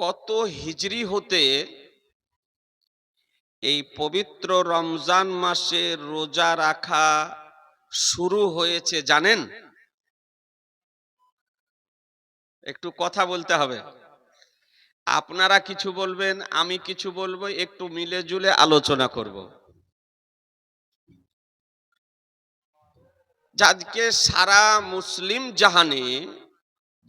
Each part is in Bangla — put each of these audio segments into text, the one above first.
কত হিজরি হতে এই পবিত্র রমজান মাসে রোজা রাখা শুরু হয়েছে জানেন? একটু কথা বলতে হবে। আপনারা কিছু বলবেন, আমি কিছু বলব, একটু মিলে জুলে আলোচনা করব। আজকে সারা মুসলিম জাহানে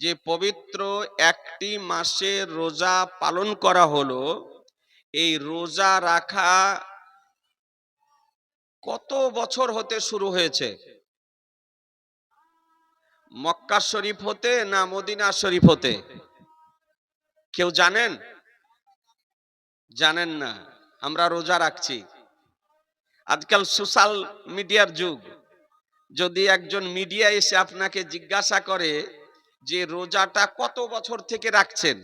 যে পবিত্র একটি মাসে রোজা পালন করা হলো, এই রোজা রাখা কত বছর হতে শুরু হয়েছে? মক্কা শরীফ হতে না মদিনা শরীফ হতে? কেউ জানেন? জানেন না। আমরা রোজা রাখছি। আজকাল সোশ্যাল মিডিয়ার যুগ। যদি একজন মিডিয়া এসে আপনাকে জিজ্ঞাসা করে যে রোজাটা কত বছর থেকে রাখছেন?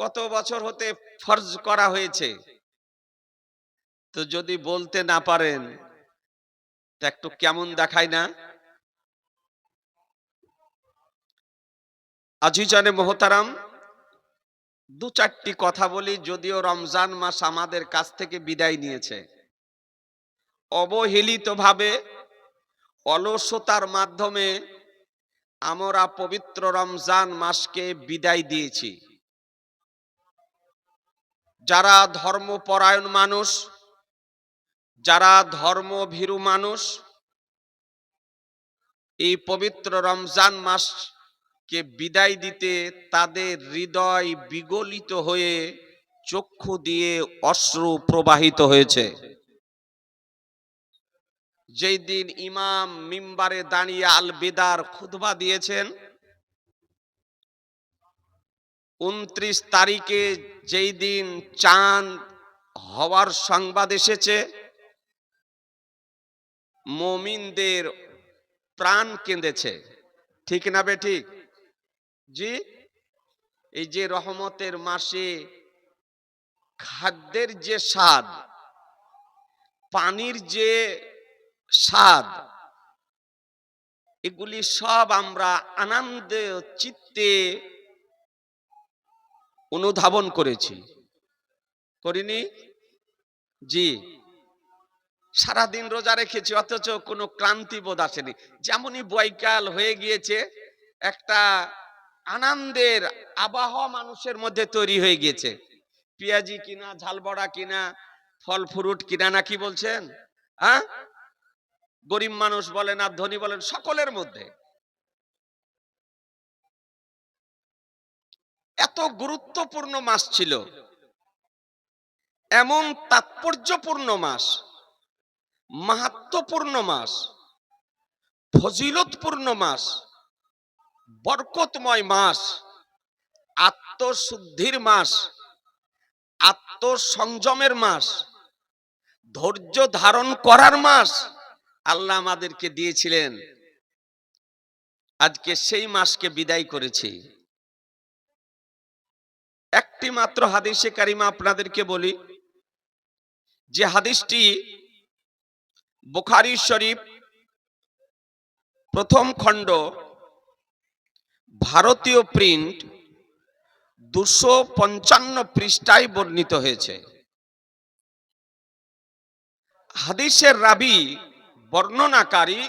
কত বছর হতে ফরজ করা হয়েছে? তো যদি বলতে না পারেন একটু কেমন দেখায় না? আজিজানে মোহতারাম, দু চারটি কথা বলি যদিও রমজান মাস আমাদের কাছ থেকে বিদায় নিয়েছে। অবহেলিতভাবে অলসতার মাধ্যমে আমরা পবিত্র রমজান মাসকে বিদায় দিয়েছি। যারা ধর্মপরায়ণ মানুষ, যারা ধর্মভীরু মানুষ, এই পবিত্র রমজান মাসকে বিদায় দিতে তাদের হৃদয় বিগলিত হয়ে চক্ষু দিয়ে অশ্রু প্রবাহিত হয়েছে। যেই দিন ইমাম মিম্বারে দাঁড়িয়ে আল বেদার খুতবা দিয়েছেন, উনত্রিশ তারিখে যেই দিন চাঁদ হওয়ার সংবাদ এসেছে, মমিনদের প্রাণ কেঁদেছে। ঠিক না বে ঠিক? জি? এই যে রহমতের মাসে খাদ্যের যে স্বাদ, পানির যে স্বাদ। এগুলি সব আমরা আনন্দ চিত্তে অনুধাবন করেছি। করিনি? জি। সারাদিন রোজা রেখেছি, অথচ কোনো ক্লান্তি বোধ আসেনি। যেমনই বৈকাল হয়ে গিয়েছে, একটা আনন্দের আবহাওয়া মানুষের মধ্যে তৈরি হয়ে গিয়েছে। পেঁয়াজি কিনা, ঝালবড়া কিনা ফল ফ্রুট কিনা নাকি বলছেন? হ্যাঁ? গরিব মানুষ বলেন আর ধনী বলেন, সকলের মধ্যে। এত গুরুত্বপূর্ণ মাস ছিল। এমন তাৎপর্যপূর্ণ মাস মাহাত্মপূর্ণ মাস, ফজিলতপূর্ণ মাস, বরকতময় মাস, আত্মশুদ্ধির মাস, আত্মসংযমের মাস, ধৈর্য ধারণ করার মাস। আল্লাহ আমাদেরকে দিয়েছিলেন। আজকে সেই মাসকে বিদায় করেছি। একটি মাত্র হাদিসে কারিমা আপনাদেরকে বলি, যে হাদিসটি বুখারি শরীফ প্রথম খণ্ড, ভারতীয় প্রিন্ট দুশো পঞ্চান্ন পৃষ্ঠায় বর্ণিত হয়েছে। হাদিসের রাবি বর্ণনাকারী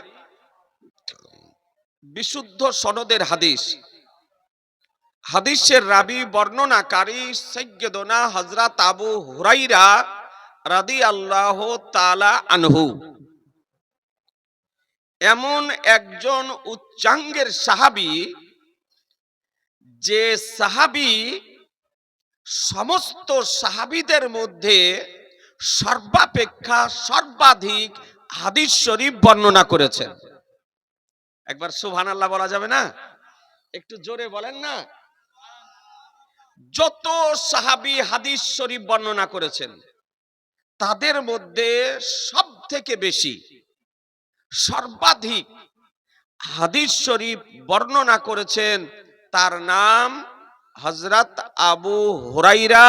বিশুদ্ধ সনদের হাদিস। হাদিসের রাবি বর্ণনাকারী সৈয়দনা হজরত আবু হুরাইরা রাদি আল্লাহ তালা আনহু। এমন একজন উচ্চাঙ্গের সাহাবি, যে সাহাবি সমস্ত সাহাবিদের মধ্যে সর্বাপেক্ষা সর্বাধিক হাদিস শরীফ বর্ণনা করেছেন। একবার সুবহান আল্লাহ বলা যাবে না? একটু জোরে বলেন না? যত সাহাবি হাদিস শরীফ বর্ণনা করেছেন, তাদের মধ্যে সব থেকে বেশি, সর্বাধিক হাদিস শরীফ বর্ণনা করেছেন, তার নাম হজরত আবু হুরাইরা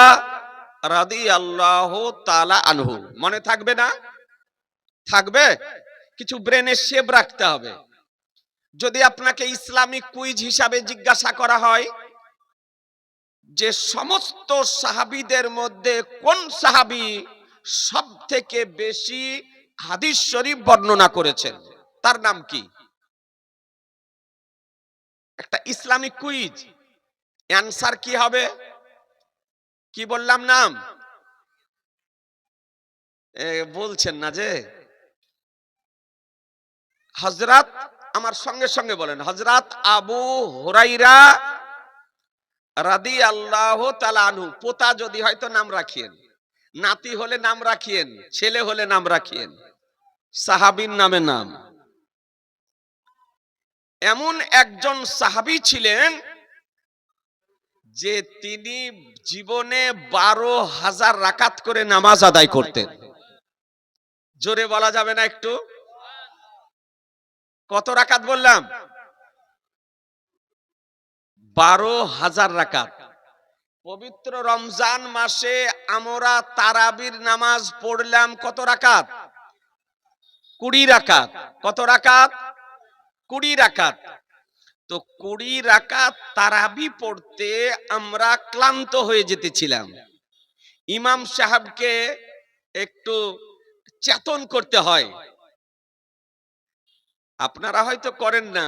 রাদি আল্লাহ তালা আনহু। মনে থাকবে না? থাকবে, কিছু ব্রেনে শেপ রাখতে হবে। যদি আপনাকে ইসলামিক কুইজ হিসাবে জিজ্ঞাসা করা হয়, যে সমস্ত সাহাবিদের মধ্যে কোন সাহাবি সব থেকে বেশি হাদিস শরীফ বর্ণনা করেছেন? তার নাম কি? একটা ইসলামিক কুইজ অ্যান্সার কি হবে? কি বললাম নাম? বলছেন না যে। হজরত আমার সঙ্গে সঙ্গে বলেন হজরত আবু হুরাইরা রাদি আল্লাহ তালানহু পোতা যদি হয়তো নাম রাখিয়েন, নাতি হলে নাম রাখিয়েন, ছেলে হলে নাম রাখিয়েন, সাহাবির নামে নাম। এমন একজন সাহাবি ছিলেন যে তিনি জীবনে বারো হাজার রাকাত করে নামাজ আদায় করতেন। জোরে বলা যাবে না একটু? কত রাকাত বললাম? বারো হাজার রাকাত। পবিত্র রমজান মাসে আমরা তারাবির নামাজ পড়লাম কত রাকাত? কুড়ি রাকাত। কত রাকাত? কুড়ি রাকাত। তো কুড়ি রাকাত তারাবি পড়তে আমরা ক্লান্ত হয়ে যেতেছিলাম। ইমাম সাহেবকে একটু চেতন করতে হয়। আপনারা হয়তো করেন না।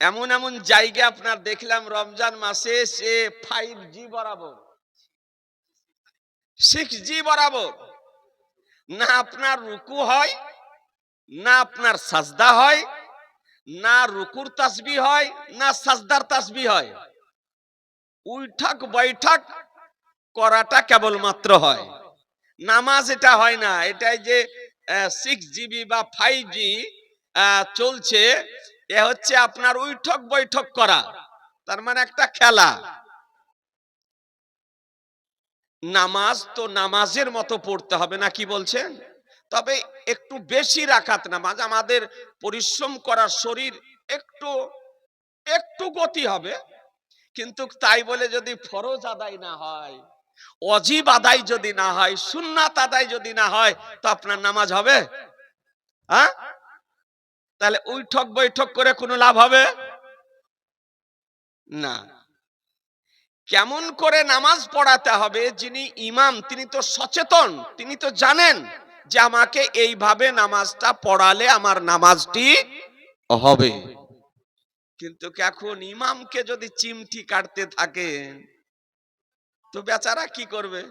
এমন এমন জায়গা আপনার দেখলাম রমজান মাসে, সে ফাইভ জি বরাবর। সিক্স জি বরাবর। না আপনার রুকু হয়, না আপনার সাজদা হয়, না রুকুর তাসবি হয়, না সাজদার তাসবি হয়। উইঠাক বৈঠক করাটা কেবলমাত্র হয়। নামাজ এটা হয় না, এটাই যে সিক্স জিবি বা ফাইভ জি চলছে, এ হচ্ছে আপনার উইঠক বৈঠক করা। তার মানে একটা খেলা। নামাজ তো নামাজের মতো পড়তে হবে না, কি বলছেন? তবে একটু বেশি রাখাত নামাজ, আমাদের পরিশ্রম করার শরীর একটু একটু গতি হবে। কিন্তু তাই বলে যদি ফরজ আদায় না হয়, অজীব আদায় যদি না হয়, সুন্নাত আদায় যদি না হয়, তো আপনার নামাজ হবে? হ্যাঁ? তাহলে উইঠক বৈঠক করে কোনো লাভ হবে? না। কেমন করে নামাজ পড়াতে হবে যিনি ইমাম, তিনি তো সচেতন, তিনি তো জানেন যে আমাকে এইভাবে নামাজটা পড়ালে আমার নামাজটি হবে। কিন্তু এখন ইমামকে যদি চিমটি কাটতে থাকেন তো বেচারা কি করবে?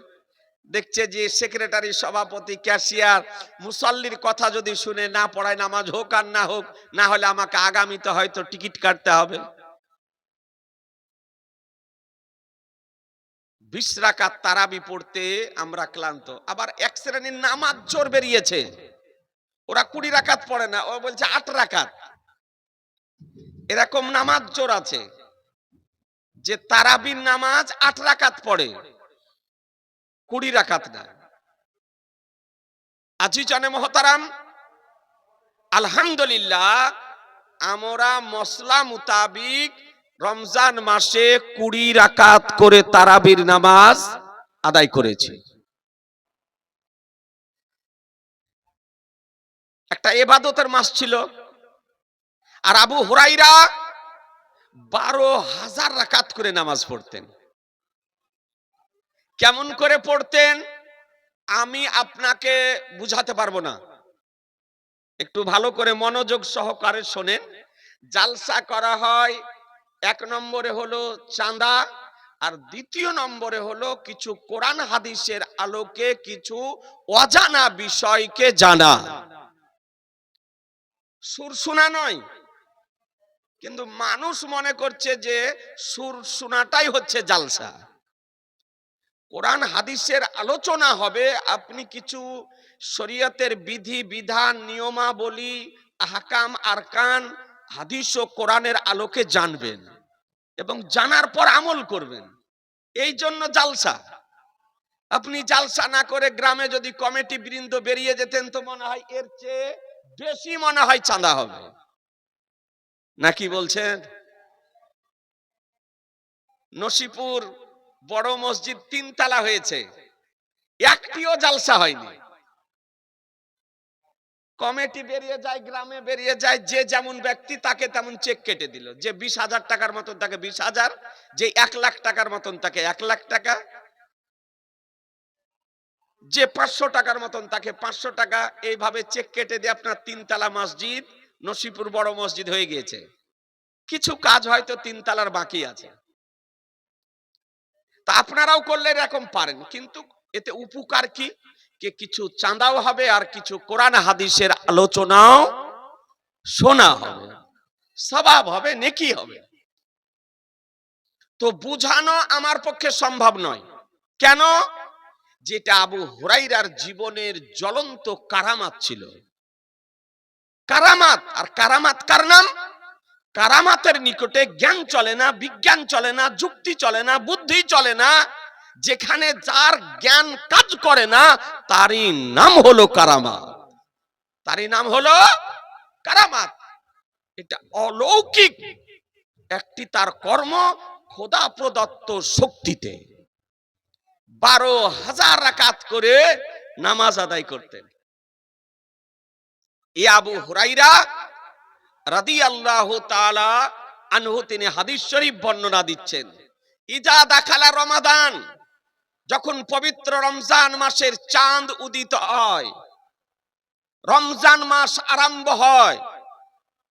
দেখছে যে সেক্রেটারি, সভাপতি, ক্যাশিয়ার, মুসল্লির কথা যদি শুনে না পড়ায় নামাজ হোক আর না হোক, না হলে আমাকে আগামীতে হয়তো টিকিট কাটতে হবে। বিশ রাকাত তারাবি পড়তে আমরা ক্লান্ত। আবার এক শ্রেণির নামাজ জোর বেরিয়েছে। ওরা কুড়ি রাকাত পড়ে না, ও বলছে আট রাকাত। এরকম নামাজ জোর আছে যে তারাবির নামাজ আট রাকাত পড়ে। কুড়ি রাকাত না আজি জানে মহতারাম, আলহামদুলিল্লাহ, আমরা মশলা মুতাবিক রমজান মাসে কুড়ি রাকাত করে তারাবির নামাজ আদায় করেছি। একটা এবাদতের মাস ছিল, আর আবু হুরাইরা বারো হাজার রাকাত করে নামাজ পড়তেন। কেমন করে পড়তেন? আমি আপনাকে বুঝাতে পারব না। একটু ভালো করে মনোযোগ সহকারে শোনেন। জালসা করা হয়, এক নম্বরে হলো চাঁদা আর দ্বিতীয় নম্বরে হলো কিছু কোরআন হাদিসের আলোকে কিছু অজানা বিষয়কে জানা। সুর শোনা নয়, কিন্তু মানুষ মনে করছে যে সুর শোনাটাই হচ্ছে জালসা। কোরআন হাদিসের আলোচনা হবে, আপনি কিছু শরীয়তের বিধি, বিধান, নিয়মাবলী হাকাম আরকান, হাদিস ও কোরআনের আলোকে জানবেন এবং জানার পর আমল করবেন। এই জন্য জালসা। আপনি জালসা না করে গ্রামে যদি কমিটি বৃন্দ বেরিয়ে যেতেন তো মনে হয় এর চেয়ে বেশি মনে হয় চাঁদা হবে। নাকি বলছেন? নসিপুর বড় মসজিদ তিনতলা হয়েছে। একটিও জালসা হয়নি। কমিটি বেরিয়ে যায়, গ্রামে বেরিয়ে যায়, যে যেমন ব্যক্তি তাকে তেমন চেক কেটে দিল। যে বিশ হাজার টাকার মতন তাকে বিশ হাজার, যে এক লাখ টাকার মতন তাকে এক লাখ টাকা, যে পাঁচশো টাকার মতন তাকে পাঁচশো টাকা, এইভাবে চেক কেটে দিয়ে আপনার তিনতলা মসজিদ, নসিপুর বড় মসজিদ হয়ে গিয়েছে। কিছু কাজ হয়তো তিনতলার বাকি আছে। তা আপনারাও করলে এরকম পারেন। কিন্তু এতে উপকার কি? কে কিছু চাঁদাও হবে আর কিছু কোরআন হাদিসের আলোচনাও শোনা হবে, স্বভাব হবে, নেকি হবে। তো বুঝানো আমার পক্ষে সম্ভব নয়। কেন? যেটা আবু হুরাইরার জীবনের জ্বলন্ত কারামাত ছিল। কারামাত, আর কারামাত কার নাম? কারামাতের নিকটে জ্ঞান চলে না, বিজ্ঞান চলে না, যুক্তি চলে না, বুদ্ধি চলে না, যেখানে যার জ্ঞান কাজ করে না, তারই নাম হলো কারামাত। তারই নাম হলো কারামাত। এটা অলৌকিক একটি তার কর্ম খোদা প্রদত্ত শক্তিতে। বারো হাজার রাকাত করে নামাজ আদায় করতেন। এ আবু হুরাইরা রাদি আল্লাহ তালা আনহু তিনি হাদিস শরীফ বর্ণনা দিচ্ছেন। ইজা দাখালা রমাদান, যখন পবিত্র রমজান মাসের চাঁদ উদিত হয়, রমজান মাস আরম্ভ হয়,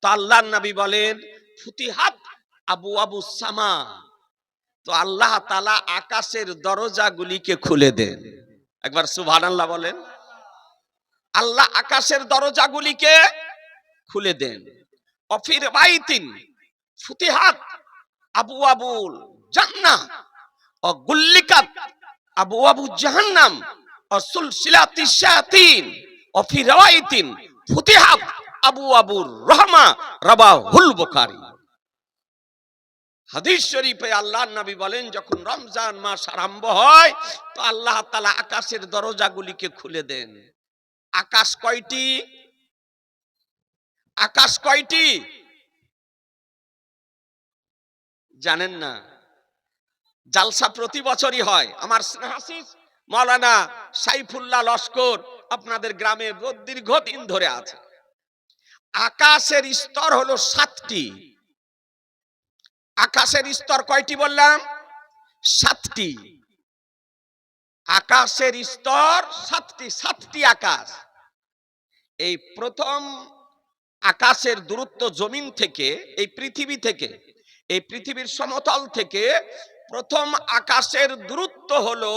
তো আল্লাহ নবী বলেন, ফুতিহাত আবু আবু সামা। তো আল্লাহ তালা আকাশের দরজাগুলিকে খুলে দেন। একবার সুভান আল্লাহ বলেন। আল্লাহ আকাশের দরজাগুলিকে খুলে দেন। অফির বাইতিন, ফুতিহাত, আবু আবুল জান্না ও গুল্লিকাত আবু আবু জাহান্নাম ও সুলসিলাতি শায়াতিন ও ফি ফুতিহাত, আবু আবুর রহমা, রাবাহুল বুখারী। হাদিস শরীফে আল্লাহ নবী বলেন, যখন রমজান মাস আরম্ভ হয়, তো আল্লাহ তালা আকাশের দরজাগুলিকে খুলে দেন। আকাশ কয়টি? আকাশ কয়টি? জানেন না। জালসা প্রতি বছরই হয়। আমার স্নেহাশিস মৌলানা সাইফুল্লাহ লস্কর আপনাদের গ্রামে দীর্ঘদিন ধরে আছে। আকাশের স্তর হলো সাতটি। আকাশের স্তর কয়টি বললাম? সাতটি। আকাশের স্তর সাতটি সাতটি আকাশ। এই প্রথম আকাশের দূরত্ব জমিন থেকে, এই পৃথিবী থেকে, এই পৃথিবীর সমতল থেকে প্রথম আকাশের দূরত্ব হলো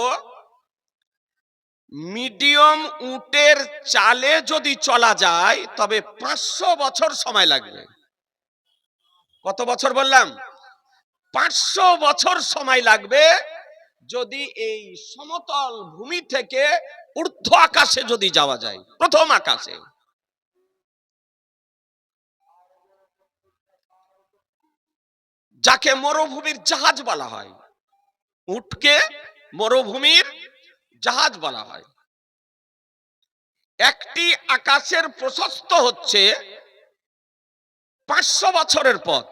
মিডিয়াম উটের চালে যদি চলা যায়, তবে পাঁচশো বছর সময় লাগবে। কত বছর বললাম? পাঁচশো বছর সময় লাগবে যদি এই সমতল ভূমি থেকে ঊর্ধ্ব আকাশে যদি যাওয়া যায়, প্রথম আকাশে। যাকে মরুভূমির জাহাজ বলা হয়। উটকে মরুভূমির জাহাজ বলা হয়। একটি আকাশের প্রশস্ত হচ্ছে পাঁচশো বছরের পথ।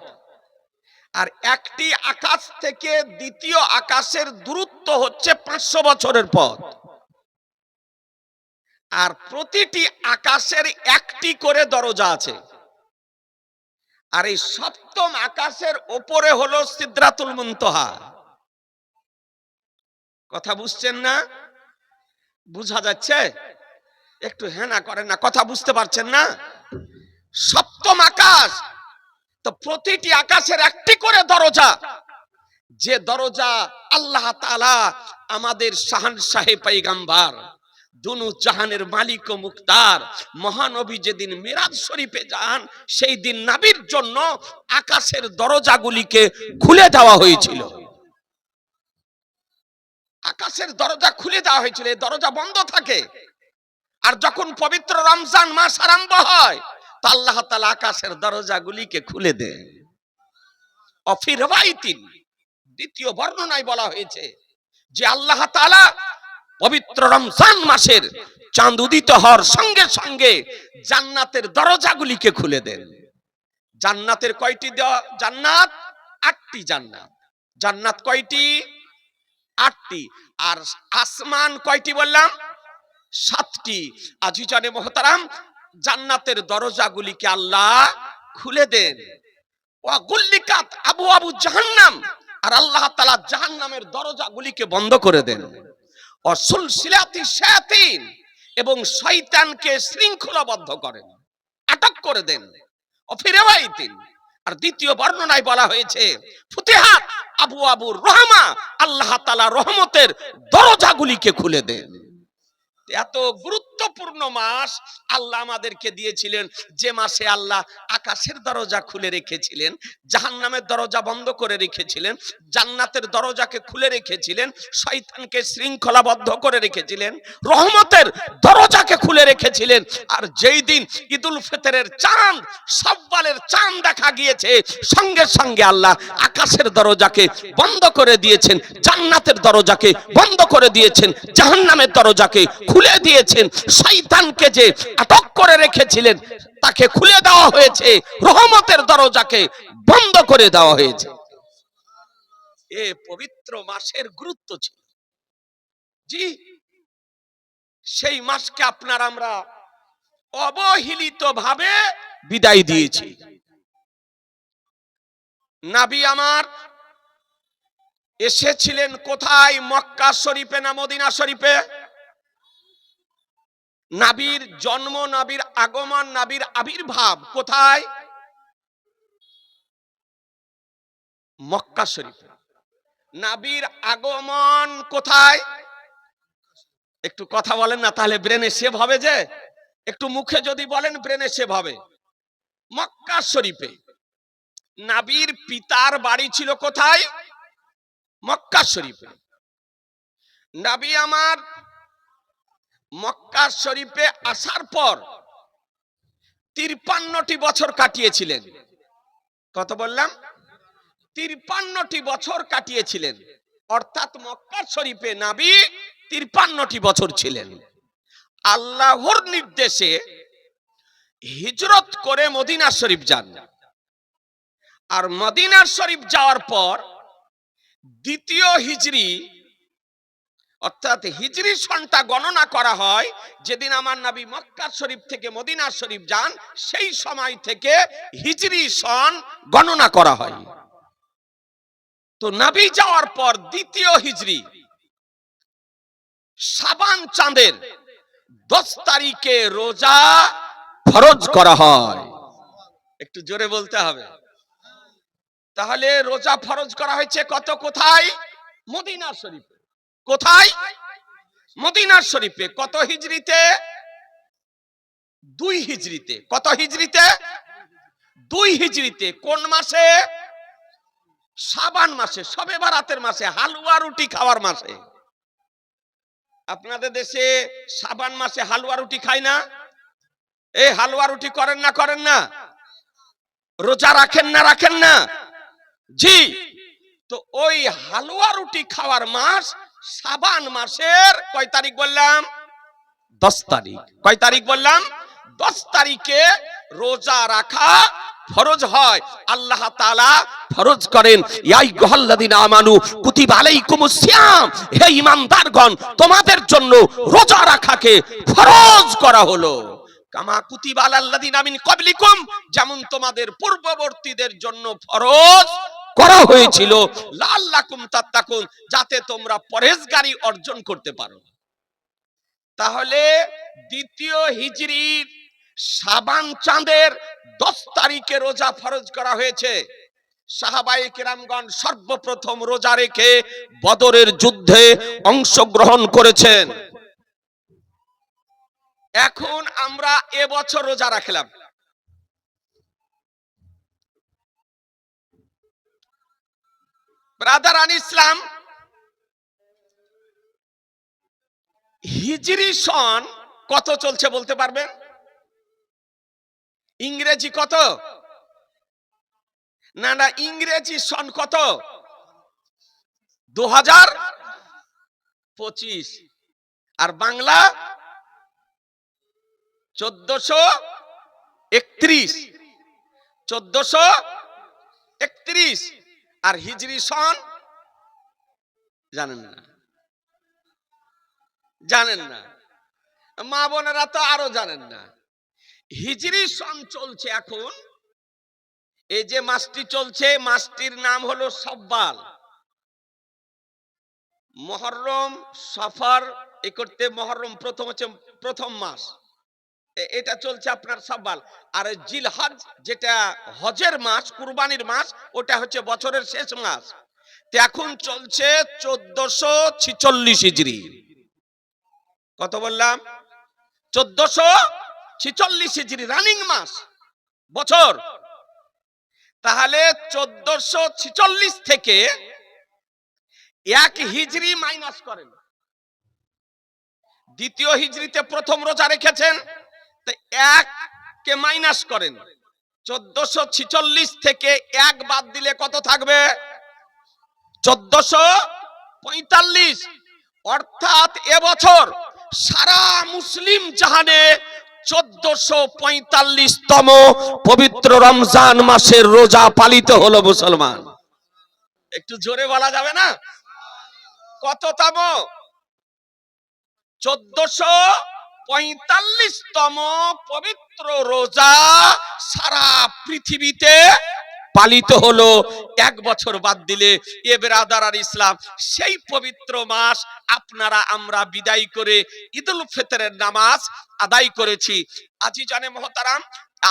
আর একটি আকাশ থেকে দ্বিতীয় আকাশের দূরত্ব হচ্ছে পাঁচশো বছরের পথ। আর প্রতিটি আকাশের একটি করে দরজা আছে। আর এই সপ্তম আকাশের ওপরে হলো সিদ্রাতুল মুনতহা। কথা বুঝছেন না? বুঝা যাচ্ছে? একটু হেনা করেন না, কথা বুঝতে পারছেন না? সপ্তম আকাশ! তো প্রতিটি আকাশের একটি করে দরজা। যে দরজা আল্লাহ তাআলা আমাদের শাহান সাহেব পাইগাম্বার। দুনু জাহানের মালিক ও মুক্তার। মহানবী যেদিন মিরাজ শরীফে যান, সেই দিন নাবির জন্য আকাশের দরজাগুলিকে খুলে দেওয়া হয়েছিল। আকাশের দরজা খুলে দেওয়া হয়েছিল, এই দরজা বন্ধ থাকে। আর যখন পবিত্র রমজান মাস আরম্ভ হয়, তো আল্লাহ তালা আকাশের দরজাগুলিকে খুলে দেন। অফির দ্বিতীয় বর্ণনায় বলা হয়েছে যে আল্লাহ তালা পবিত্র রমজান মাসের চাঁদ উদিত হওয়ার সঙ্গে সঙ্গে জান্নাতের দরজাগুলিকে খুলে দেন। জান্নাতের কয়টি জান্নাত? আটটি জান্নাত। জান্নাত কয়টি? আটটি। আর আসমান কয়টি বললাম? সাতটি। আজিজানে মহতারাম, জান্নাতের দরজাগুলিকে আল্লাহ খুলে দেন। আবু আবু জাহান্নাম। আর আল্লাহ তালা জাহান্নামের দরজাগুলিকে বন্ধ করে দেন। অসুল শিলাতি শায়াতিন এবং শয়তানকে শৃঙ্খলাবদ্ধ করেন। আটক করে দেন। অফিরেওয়াইতিন আর দ্বিতীয় বর্ণনায় বলা হয়েছে, ফুতিহাত আবু আবুর রহমা আল্লাহ তাআলা রহমতের দরজাগুলিকে খুলে দেন। এত গুরুত্বপূর্ণ মাস আল্লাহ আমাদেরকে দিয়েছিলেন। যে মাসে আল্লাহ আকাশের দরজা খুলে রেখেছিলেন, জাহান্নামের দরজা বন্ধ করে রেখেছিলেন, জান্নাতের দরজাকে খুলে রেখেছিলেন, শয়তানকে শৃঙ্খলাবদ্ধ করে রেখেছিলেন, রহমতের দরজাকে খুলে রেখেছিলেন। আর যেই দিন ঈদুল ফিতরের চাঁদ, সব্বালের চাঁদ দেখা গিয়েছে, সঙ্গে সঙ্গে আল্লাহ আকাশের দরজাকে বন্ধ করে দিয়েছেন, জান্নাতের দরজাকে বন্ধ করে দিয়েছেন, জাহান্নামের দরজাকে খুলে দিয়েছেন। শয়তানকে যে আটক করে রেখেছিলেন, তাকে খুলে দেওয়া হয়েছে, রহমতের দরজাকে বন্ধ করে দেওয়া হয়েছে। এ পবিত্র মাসের গুরুত্ব ছিল। জি, সেই মাসকে আপনার আমরা অবহেলিত ভাবে বিদায় দিয়েছি। নাবি আমার এসেছিলেন কোথায়? মক্কা শরীফে না মদিনা শরীফে? নাবির জন্ম, নাবির আগমন, নাবির আবির্ভাব কোথায়? মক্কা শরীফে। নাবির আগমন কোথায়? একটু কথা বলেন না, তাহলে ব্রেনে সেভ হবে যে? একটু মুখে যদি বলেন, ব্রেনে সেভ হবে। মক্কা শরীফে। নাবির পিতার বাড়ি ছিল কোথায়? মক্কা শরীফে। নাবি আমার মক্কা শরীফে আসার পর তিরপান্নটি বছর কাটিয়েছিলেন। কত বললাম? তিরপান্নটি বছর কাটিয়েছিলেন। অর্থাৎ মক্কা শরীফে নাবি তিরপান্নটি বছর ছিলেন। আল্লাহর নির্দেশে হিজরত করে মদিনা শরীফ যান। আর মদিনার শরীফ যাওয়ার পর দ্বিতীয় হিজরি অর্থাৎ হিজরি সনটা গণনা করা হয়, যেদিন আমার নবী মক্কা শরীফ থেকে মদিনা শরীফ যান, সেই সময় থেকে হিজরি সন গণনা করা হয়। তো নবী যাওয়ার পর দ্বিতীয় হিজরি, সাবান চাঁদের দশ তারিখে রোজা ফরজ করা হয়। একটু জোরে বলতে হবে। তাহলে রোজা ফরজ করা হয়েছে কত কোথায়? মদিনা শরীফে। কোথায়? মদিনার শরীফে। কত হিজরিতে? দুই হিজরিতে। কত হিজরিতে? দুই হিজরিতে। কোন মাসে? সাবান মাসে, সবে বারাতের মাসে, হালুয়া রুটি খাওয়ার মাসে। আপনাদের দেশে সাবান মাসে হালুয়া রুটি খায় না? এই হালুয়া রুটি করেন না করেন না? রোজা রাখেন না রাখেন না? জি। তো ওই হালুয়া রুটি খাওয়ার মাস সাবান মাসের কয় তারিখ বললাম? দশ তারিখ। কয় তারিখ বললাম? দশ তারিখে রোজা রাখা ফরজ হয়। আল্লাহ তালা ফরজ করেন ইয়াই গহল্লাদিন আমানু কুতিবা আলাইকুমুস সিয়াম হে ঈমানদারগণ তোমাদের জন্য রোজা রাখাকে ফরজ করা হলো। কামা কুতিবা আলাল্লাদিন মিন ক্বাবলিকুম যেমন তোমাদের পূর্ববর্তীদের জন্য ফরজ করা হয়েছিল। লাল্লাকুম তাত্তাকুন, যাতে তোমরা পরহেজগারি অর্জন করতে পারো। তাহলে দ্বিতীয় হিজরির সাবান চাঁদের দশ তারিখে রোজা ফরজ করা হয়েছে। সাহাবাই কিরামগণ সর্বপ্রথম রোজা রেখে বদরের যুদ্ধে অংশগ্রহণ করেছেন। এখন আমরা এবছর রোজা রাখলাম। ব্রাদার আন ইসলাম হিজরি সন কত চলছে বলতে পারবেন? ইংরেজি কত? না না, ইংরেজি সন কত? দু হাজার পঁচিশ। আর বাংলা চোদ্দশো একত্রিশ। চোদ্দশো একত্রিশ। আর হিজরি সন? জানেন না। জানেন না। মা বোনেরা তো আরও জানেন না। হিজরি সন চলছে এখন। এই যে মাসটি চলছে, মাসটির নাম হলো সব্বাল। মহরম, সফর এই করতে মহরম প্রথম হচ্ছে প্রথম মাস। এটা চলছে আপনার সব্বাল। আর জিলহজ, যেটা হজের মাস, কুরবানির মাস, ওটা হচ্ছে বছরের শেষ মাস। এখন চলছে চোদ্দশো ছিচল্লিশ হিজড়ি কত বললাম? চোদ্দশো ছিচল্লিশ হিজড়ি রানিং মাস, বছর। তাহলে চোদ্দশো ছিচল্লিশ থেকে এক হিজড়ি মাইনাস করেন। দ্বিতীয় হিজড়িতে প্রথম রোজা রেখেছেন এক মাইনাস করেন। চোদ্দশো ছিচল্লিশ থেকে এক বাদ দিলে কত থাকবে? চোদ্দশো পঁয়তাল্লিশ। অর্থাৎ এবছর সারা মুসলিম জাহানে চোদ্দশো তম পবিত্র রমজান মাসের রোজা পালিত হলো মুসলমান। একটু জোরে বলা যাবে না? কততম? চোদ্দশো পঁয়তাল্লিশতম পবিত্র রোজা সারা পৃথিবীতে পালিত হলো। এক বছর বাদ দিলে এ বেরাদার আর ইসলাম, সেই পবিত্র মাস আপনারা আমরা বিদায় করে ঈদুল ফিতরের নামাজ আদায় করেছি। আজি জানে মহতারাম,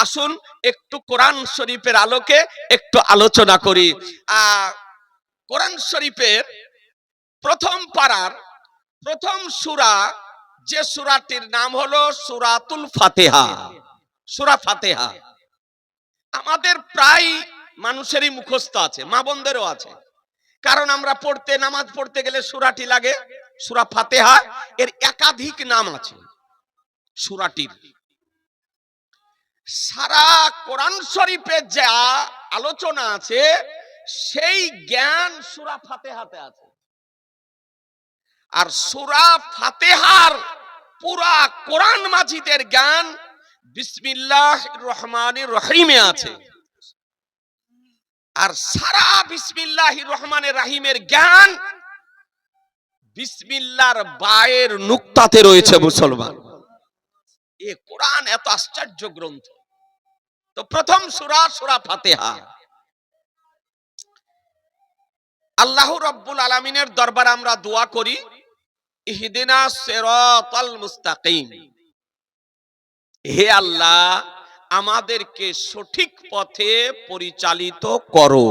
আসুন একটু কোরআন শরীফের আলোকে একটু আলোচনা করি। কোরআন শরীফের প্রথম পাড়ার প্রথম সূরা যে সূরাটির নাম হলো সুরাতুল ফাতেহা। সুরা ফাতেহা। আমাদের প্রায় মানুষেরই মুখস্থ আছে, মা বোনদেরও আছে। কারণ আমরা পড়তে, নামাজ পড়তে গেলে সুরাটি লাগে, সুরা ফাতেহা এর একাধিক নাম আছে সূরাটির। সারা কোরআন শরীফে যা আলোচনা আছে, সেই জ্ঞান সুরা ফাতেহাতে আছে। আর সূরা ফাতেহার পুরা কোরআন মাজিদের জ্ঞান বিসমিল্লাহ রহমানির রহিমে আছে। আর সারা বিসমিল্লাহ রহমানের রাহিমের জ্ঞান বিসমিল্লার বায়ের নুক্তাতে রয়েছে মুসলমান। এ কোরআন এত আশ্চর্য গ্রন্থ। তো প্রথম সূরা সূরা ফাতিহা। আল্লাহ রব্বুল আলামিনের দরবার আমরা দোয়া করি ইহদিনা সিরাতাল মুস্তাকিম। হে আল্লাহ, আমাদেরকে সঠিক পথে পরিচালিত করো।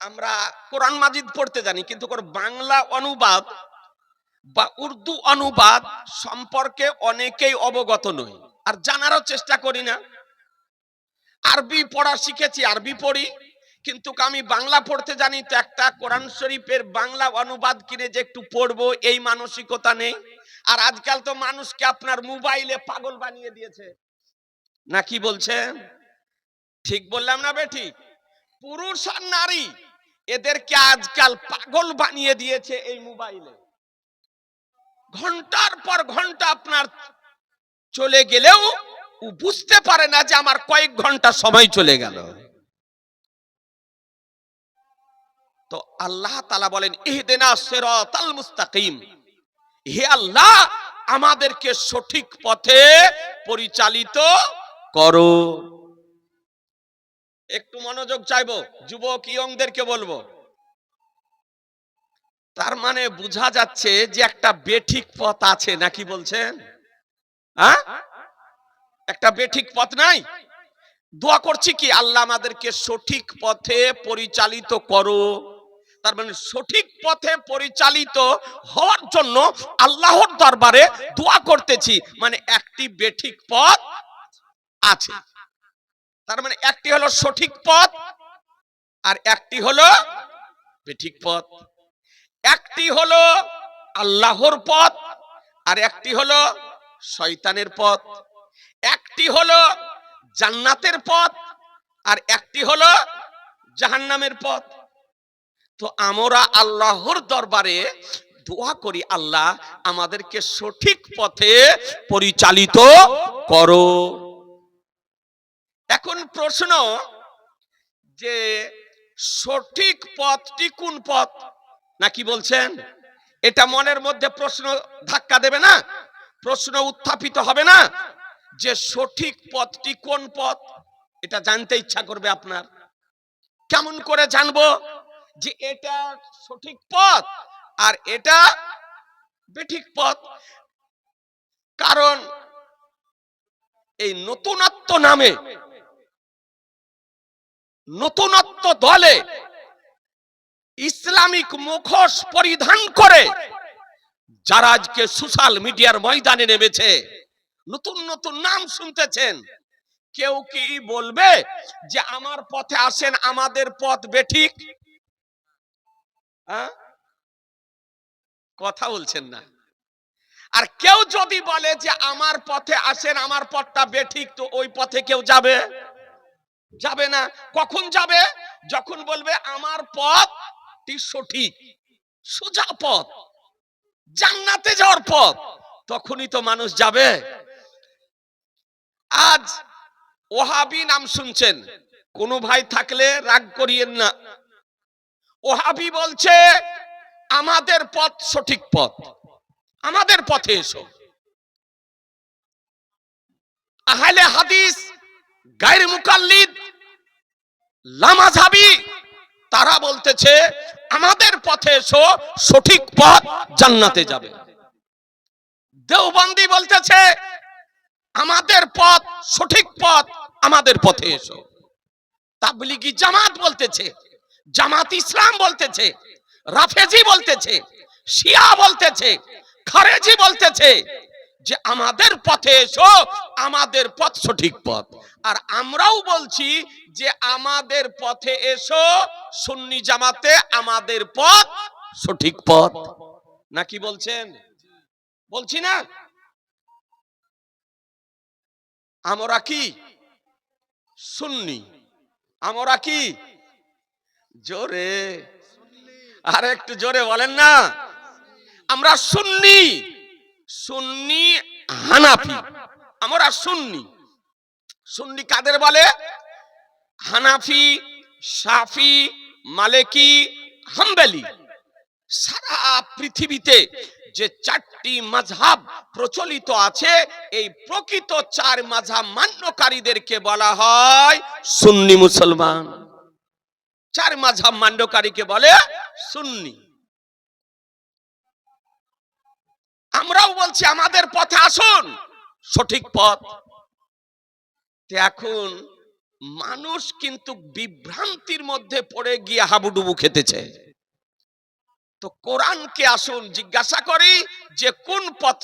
আমরা কোরআন মাজিদ পড়তে জানি, কিন্তু বাংলা অনুবাদ বা উর্দু অনুবাদ সম্পর্কে অনেকেই অবগত নই, আর জানারও চেষ্টা করি না। আরবি পড়া শিখেছি, আরবি পড়ি। কিন্তু আমি বাংলা পড়তে জানি, তো একটা কোরআন শরীফের বাংলা অনুবাদ কিনে যে একটু পড়ব, এই মানসিকতা নেই। আর আজকাল তো মানুষকে আপনার মোবাইলে পাগল বানিয়ে দিয়েছে। না কি বলছেন ঠিক বললাম না বেঠিক পুরুষ আর নারী, এদেরকে আজকাল পাগল বানিয়ে দিয়েছে এই মোবাইলে। ঘণ্টার পর ঘণ্টা আপনার চলে গেলেও বুঝতে পারে না যে আমার কয়েক ঘণ্টা সময় চলে গেল। তো আল্লাহ তালা বলেন, ইহদিনা সিরাতাল মুস্তাকিম। হে আল্লাহ, আমাদেরকে সঠিক পথে পরিচালিত করো। একটু মনোযোগ চাইব, যুবক ইয়ংদেরকে বলব। তার মানে বোঝা যাচ্ছে যে একটা বেঠিক পথ আছে, নাকি বলছেন? হ্যাঁ একটা বেঠিক পথ নাই? দোয়া করছি কি, আল্লাহ আমাদেরকে সঠিক পথে পরিচালিত করো। তার মানে সঠিক পথে পরিচালিত হওয়ার জন্য আল্লাহর দরবারে দোয়া করতেছি। মানে একটি বেঠিক পথ আছে। তার মানে একটি হলো সঠিক পথ আর একটি হলো বেঠিক পথ। একটি হলো আল্লাহর পথ আর একটি হলো শয়তানের পথ। একটি হলো জান্নাতের পথ আর একটি হলো জাহান্নামের পথ। তো আমরা আল্লাহর দরবারে দোয়া করি, আল্লাহ আমাদেরকে সঠিক পথে পরিচালিত করো। এখন প্রশ্ন, যে সঠিক পথটি কোন পথ? নাকি বলছেন? এটা মনের মধ্যে প্রশ্ন ধাক্কা দেবে না? প্রশ্ন উত্থাপিত হবে না? যে সঠিক পথটি কোন পথ? এটা জানতে ইচ্ছা করবে আপনার। কেমন করে জানব? যে এটা সঠিক পথ আর এটা বেঠিক পথ কারণ এই নতুনত্ব নামে নতুনত্ব দলে ইসলামিক মুখোশ পরিধান করে যারা আজকে সোশ্যাল মিডিয়ার ময়দানে নেমেছে, নতুন নতুন নাম শুনতেছেন, কেউ কি বলবে যে আমার পথে আসেন, আমাদের পথ বেঠিক? কথা বলছেন না। আর কেউ যদি বলে যে আমার পথে আসেন, আমার পথটা বেঠিক, তো ওই পথে কেউ যাবে? যাবে না। কখন যাবে? যখন বলবে, আমার পথটি সঠিক সোজা পথ, জান্নাতে যাওয়ার পথ তখনই তো মানুষ যাবে। আজ ওহাবি নাম শুনছেন। কোন ভাই থাকলে রাগ করিয়েন না। ওহাবি বলছে, আমাদের পথ সঠিক পথ। আমাদের পথে এসো। আহলে হাদিস, গায়ের মুকাল্লিদ লামাঝাবি তারা বলতেছে, আমাদের পথে এসো, সঠিক পথ জান্নাতে যাবে। দেওবন্দি বলতেছে, আমাদের পথ সঠিক পথ আমাদের পথে এসো। তাবলিগি জামাত বলতেছে জামাত ইসলাম বলতেছে, রাফেজি বলতেছে, শিয়া বলতেছে, খারেজি বলতেছে যে আমাদের পথে এসো, আমাদের পথ সঠিক পথ। আর আমরাও বলছি যে আমাদের পথে এসো, সুন্নি জামাতে আমাদের পথ সঠিক পথ। নাকি বলছেন? বলছি না? আমরা কি? সুন্নি। আমরা কি? জোরে। আর একটু জোরে বলেন না। আমরা সুন্নি। সুন্নি হানাফি। আমরা সুন্নি। সুন্নি কাদের বলে? হানাফি সাফি মালেকি, হাম্বেলি। সারা পৃথিবীতে যে চারটি মাঝহাব প্রচলিত আছে, এই প্রকৃত চার মাঝহাব মান্যকারীদেরকে বলা হয় সুন্নি মুসলমান। চার মাঝহাব মান্যকারীকে বলে সুন্নি। আমরাও বলছি, আমাদের পথে আসুন, সঠিক পথ। এখন মানুষ কিন্তু বিভ্রান্তির মধ্যে পড়ে গিয়ে হাবুডুবু খেতেছে। তো কোরআনকে আসুন, জিজ্ঞাসা করি যে কোন পথ